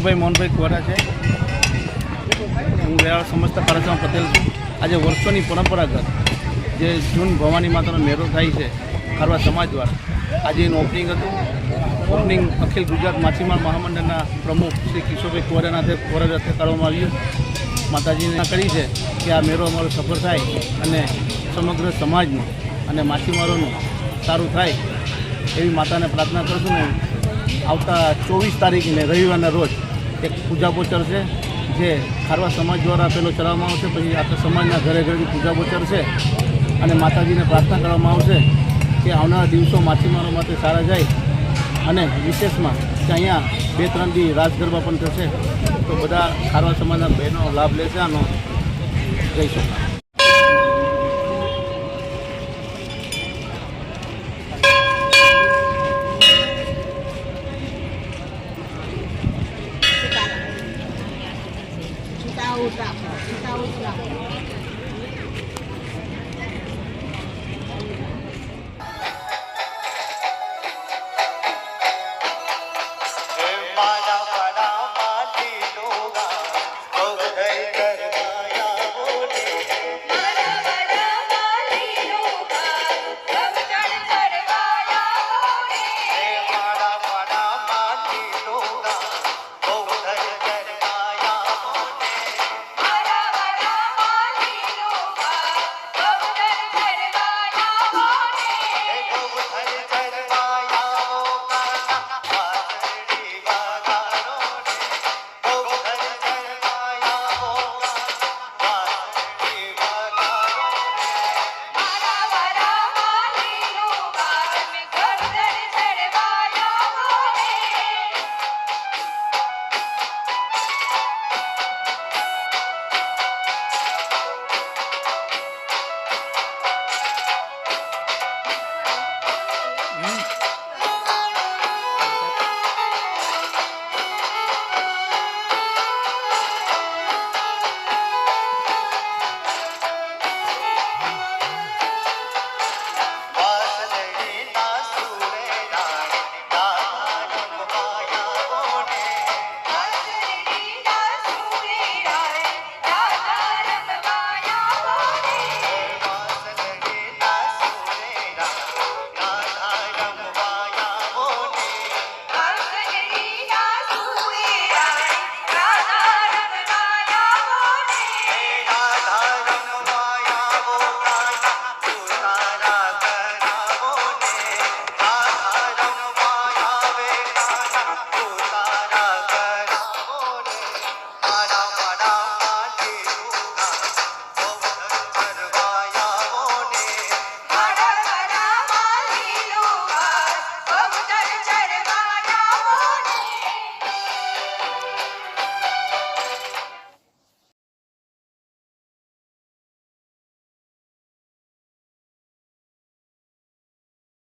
જીતુભાઈ મોહનભાઈ કુવારા છે. હું વેરાળ સમસ્ત પારસરામ પટેલ છું આજે વર્ષોની પરંપરાગત જે જૂન ભવાની માતાનો મેળો થાય છે, ખારવા સમાજ દ્વારા. આજે એનું ઓપનિંગ હતું. ઓપનિંગ અખિલ ગુજરાત માછીમાર મહામંડળના પ્રમુખ શ્રી કિશોરભાઈ કુવારાના હાથે કુવારા હાથે કરવામાં આવ્યું. માતાજીને કરી છે કે આ મેળો અમારો સફળ થાય અને સમગ્ર સમાજનું અને માછીમારોનું સારું થાય એવી માતાને પ્રાર્થના કરશું ને આવતા ચોવીસ તારીખને રવિવારના રોજ એક પૂજા બોચર છે જે ખારવા સમાજ દ્વારા પેલો ચલાવવામાં આવશે. પછી આખા સમાજના ઘરે ઘરેથી પૂજા બોચર છે અને માતાજીને પ્રાર્થના કરવામાં આવશે કે આવનારા દિવસો માછીમારો માટે સારા જાય. અને વિશેષમાં કે અહીંયા બે ત્રણ દી રાસ ગરબા પણ થશે. તો બધા ખારવા સમાજના બહેનો લાભ લેશે આનો જઈ શકો Itaúzaba. Itaúzaba.